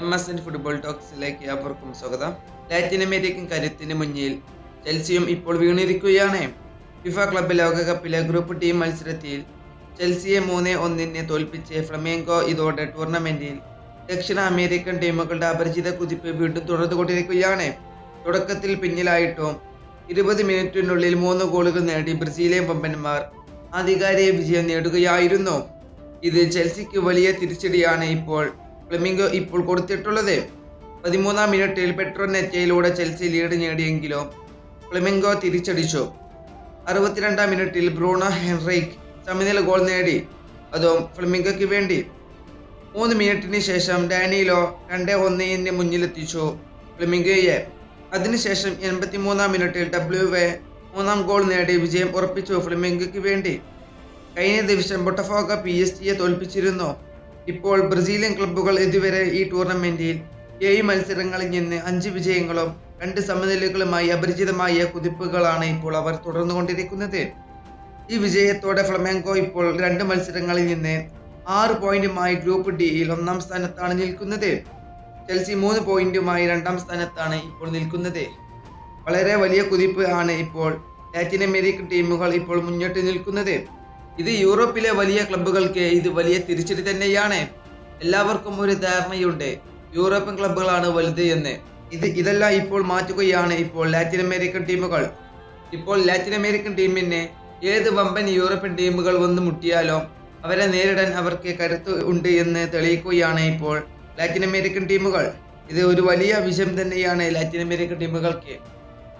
M S N football ടോക്സിലേക്ക് അവർക്കും സ്വാഗതം. ലാറ്റിൻ അമേരിക്കൻ കരുത്തിന് മുന്നിൽ ചെൽസിയും ഇപ്പോൾ വീണിരിക്കുകയാണ്. ഫിഫ ക്ലബ്ബ് ലോകകപ്പിലെ ഗ്രൂപ്പ് ടീം മത്സരത്തിൽ ചെൽസിയെ മൂന്ന് ഒന്നിന് തോൽപ്പിച്ച് ഫ്ലമേങ്കോ ഇതോടെ ടൂർണമെന്റിൽ ദക്ഷിണ അമേരിക്കൻ ടീമുകളുടെ അപരിചിത കുതിപ്പ് വീണ്ടും തുടർന്നുകൊണ്ടിരിക്കുകയാണ്. തുടക്കത്തിൽ പിന്നിലായിട്ടും ഇരുപത് മിനിറ്റിനുള്ളിൽ മൂന്ന് ഗോളുകൾ നേടി ബ്രസീലിയൻ പമ്പന്മാർ ആധികാരിക വിജയം നേടുകയായിരുന്നു. ഇത് ചെൽസിക്ക് വലിയ തിരിച്ചടിയാണ് ഇപ്പോൾ ഫ്ലെമിംഗോ ഇപ്പോൾ കൊടുത്തിട്ടുള്ളത് പതിമൂന്നാം മിനിറ്റിൽ പെട്രോ നെറ്റയിലൂടെ ചെൽസി ലീഡ് നേടിയെങ്കിലും ഫ്ലെമിംഗോ തിരിച്ചടിച്ചു. അറുപത്തിരണ്ടാം മിനിറ്റിൽ ബ്രൂണോ ഹെൻറിക് സമനില ഗോൾ നേടി. അതും ഫ്ലെമിംഗോയ്ക്ക് വേണ്ടി? മൂന്ന് മിനിറ്റിന് ശേഷം ഡാനിയിലോ രണ്ട് ഒന്നിന് മുന്നിലെത്തിച്ചു ഫ്ലെമിംഗോയെ. അതിനുശേഷം എൺപത്തിമൂന്നാം മിനിറ്റിൽ ഡബ്ല്യു എ മൂന്നാം ഗോൾ നേടി വിജയം ഉറപ്പിച്ചു ഫ്ലെമിംഗോയ്ക്ക് വേണ്ടി. കഴിഞ്ഞ ദിവസം ബൊട്ടഫോഗ പി എസ് ജിയെ തോൽപ്പിച്ചിരുന്നു. ഇപ്പോൾ ബ്രസീലിയൻ ക്ലബ്ബുകൾ ഇതുവരെ ഈ ടൂർണമെന്റിൽ ഏഴ് മത്സരങ്ങളിൽ നിന്ന് അഞ്ച് വിജയങ്ങളും രണ്ട് സമനിലകളുമായി അപരിചിതമായ കുതിപ്പുകളാണ് ഇപ്പോൾ അവർ തുടർന്നുകൊണ്ടിരിക്കുന്നത് ഈ വിജയത്തോടെ ഫ്ലമേങ്കോ ഇപ്പോൾ രണ്ട് മത്സരങ്ങളിൽ നിന്ന് ആറ് പോയിന്റുമായി ഗ്രൂപ്പ് ഡിയിൽ ഒന്നാം സ്ഥാനത്താണ് നിൽക്കുന്നത്. ചെൽസി മൂന്ന് പോയിന്റുമായി രണ്ടാം സ്ഥാനത്താണ് ഇപ്പോൾ നിൽക്കുന്നത്. വളരെ വലിയ കുതിപ്പ് ആണ് ഇപ്പോൾ ലാറ്റിൻ അമേരിക്കൻ ടീമുകൾ ഇപ്പോൾ മുന്നോട്ട് നിൽക്കുന്നത്. ഇത് യൂറോപ്പിലെ വലിയ ക്ലബ്ബുകൾക്ക് ഇത് വലിയ തിരിച്ചടി തന്നെയാണ്. എല്ലാവർക്കും ഒരു ധാരണയുണ്ട്. യൂറോപ്യൻ ക്ലബ്ബുകളാണ് വലുത് എന്ന്. ഇത് ഇതെല്ലാം ഇപ്പോൾ മാറ്റുകയാണ് ഇപ്പോൾ ലാറ്റിൻ അമേരിക്കൻ ടീമുകൾ. ഇപ്പോൾ ലാറ്റിൻ അമേരിക്കൻ ടീമിന് ഏത് വമ്പൻ യൂറോപ്യൻ ടീമുകൾ വന്ന് മുട്ടിയാലോ അവരെ നേരിടാൻ അവർക്ക് കരുത്ത് ഉണ്ട് എന്ന് തെളിയിക്കുകയാണ് ഇപ്പോൾ ലാറ്റിൻ അമേരിക്കൻ ടീമുകൾ. ഇത് ഒരു വലിയ വിഷയം തന്നെയാണ് ലാറ്റിൻ അമേരിക്കൻ ടീമുകൾക്ക്.